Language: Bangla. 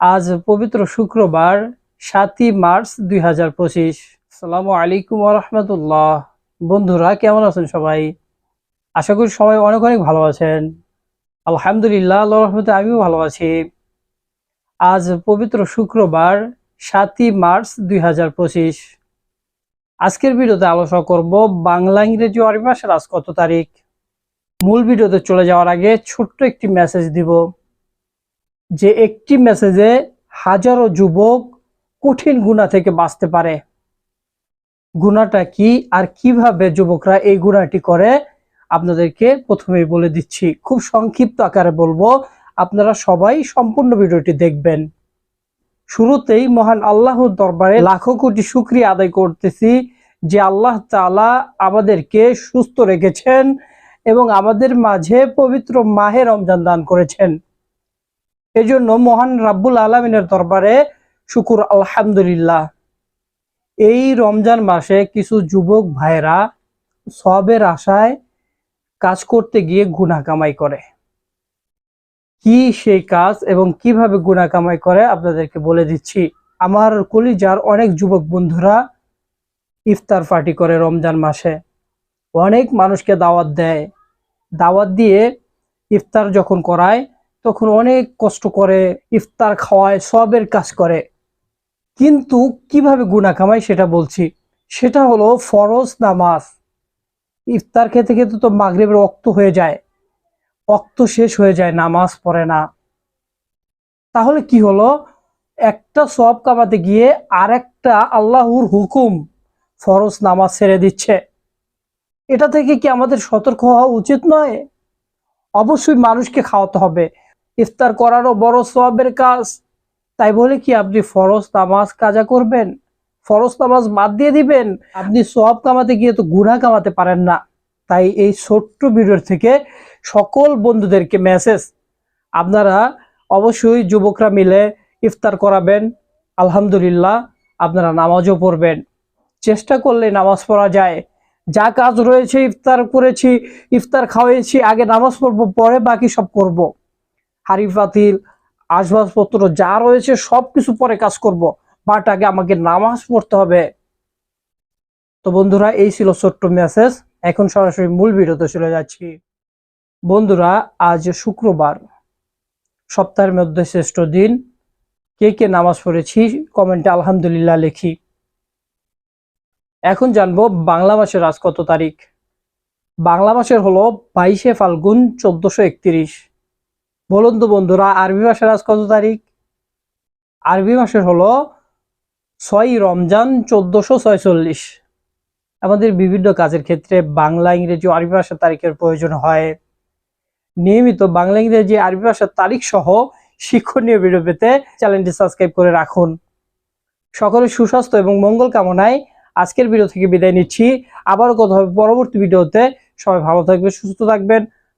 আজ পবিত্র শুক্রবার, সাতই মার্চ দুই হাজার পঁচিশ। সালামু আলাইকুম রহমতুল্লাহ। বন্ধুরা, কেমন আছেন সবাই? আশা করি সবাই অনেক অনেক ভালো আছেন। আলহামদুলিল্লাহ আল্লাহ রহমতে আমিও ভালো আছি। আজ পবিত্র শুক্রবার, সাতই মার্চ দুই হাজার পঁচিশ। আজকের ভিডিওতে আলোচনা করব বাংলা, ইংরেজি আরবি ভাষার আজ কত তারিখ। মূল ভিডিওতে চলে যাওয়ার আগে ছোট্ট একটি মেসেজ দিব। যে একটি মেসেজে হাজারো যুবক কঠিন গুণা থেকে বাঁচতে পারে। গুণাটা কি আর কীভাবে যুবকরা এই গুণাটি করে? আপনাদেরকে প্রথমেই বলে দিচ্ছি, খুব সংক্ষিপ্ত আকারে বলব, আপনারা সবাই সম্পূর্ণ ভিডিওটি দেখবেন। শুরুতেই মহান আল্লাহর দরবারে লাখো কোটি শুক্রিয়া আদায় করতেছি যে আল্লাহ তাআলা আমাদেরকে সুস্থ রেখেছেন এবং আমাদের মাঝে পবিত্র মাহে রমজান দান করেছেন। এজন্য মহান রাব্বুল আলমিনের দরবারে শুকুর, আলহামদুলিল্লাহ। এই রমজান মাসে কিছু যুবক ভাইরা সবের আশায় কাজ করতে গিয়ে গুণা কামাই করে। কি সেই কাজ এবং কীভাবে গুণা কামাই করে আপনাদেরকে বলে দিচ্ছি। আমার কলিজার অনেক যুবক বন্ধুরা ইফতার পার্টি করে রমজান মাসে। অনেক মানুষকে দাওয়াত দেয়। দাওয়াত দিয়ে ইফতার যখন করায় তখন অনেক কষ্ট করে, ইফতার খাওয়ায়, সবের কাজ করে। কিন্তু কীভাবে গুণা কামায় সেটা বলছি। সেটা হলো ফরজ নামাজ। ইফতার খেতে খেতে তো মাগরিবের রক্ত হয়ে যায়। রক্ত শেষ হয়ে যায়, নামাজ পড়ে না। তাহলে কি হলো? একটা সব কামাতে গিয়ে আর একটা আল্লাহর হুকুম ফরজ নামাজ ছেড়ে দিচ্ছে। এটা থেকে কি আমাদের সতর্ক হওয়া উচিত নয়? অবশ্যই মানুষকে খাওয়াতে হবে। ইফতার করারও বড় সবের কাজ। তাই বলে কি, আপনি ফরজ নামাজ কাজা করবেন? ফরজ নামাজ বাদ দিয়ে দিবেন? আপনি সব কামাতে গিয়ে তো গুণা কামাতে পারেন না। তাই এই ছোট্ট ভিডিওর থেকে সকল বন্ধুদেরকে মেসেজ আপনারা অবশ্যই যুবকরা মিলে ইফতার করাবেন। আলহামদুলিল্লাহ, আপনারা নামাজও পড়বেন। চেষ্টা করলে নামাজ পড়া যায়। যা কাজ রয়েছে ইফতার করেছি, ইফতার খাওয়াইছি, আগে নামাজ পড়ব, পরে বাকি সব করব। হাড়ি পাতিল আসবাবপত্র যা রয়েছে সব কিছু পরে কাজ করব। বাট আগে আমাকে নামাজ পড়তে হবে। তো বন্ধুরা, এই ছিল ছোট্ট মেসেজ এখন সরাসরি মূল ভিডিওতে চলে যাচ্ছি। বন্ধুরা, আজ শুক্রবার, সপ্তাহের মধ্যে শ্রেষ্ঠ দিন। কে কে নামাজ পড়েছি কমেন্টে আলহামদুলিল্লাহ লিখি। এখন জানব বাংলা মাসের আজ কত তারিখ। বাংলা মাসের হলো বাইশে ফাল্গুন চোদ্দশো একত্রিশ। বলুন তো বন্ধুরা, আরবি মাসের আজ কত তারিখ? আরবি মাসের হলো ছয় রমজান চোদ্দশো ছয়চল্লিশ। আমাদের বিভিন্ন কাজের ক্ষেত্রে বাংলা, ইংরেজি আরবি ভাষার তারিখের প্রয়োজন হয়। নিয়মিত বাংলা, ইংরেজি, আরবি ভাষার তারিখ সহ শিক্ষণীয় ভিডিও পেতে চ্যানেলটি সাবস্ক্রাইব করে রাখুন। সকলের সুস্বাস্থ্য এবং মঙ্গল কামনায় আজকের ভিডিও থেকে বিদায় নিচ্ছি। আবারও কথা হবে পরবর্তী ভিডিওতে সবাই ভালো থাকবেন, সুস্থ থাকবেন।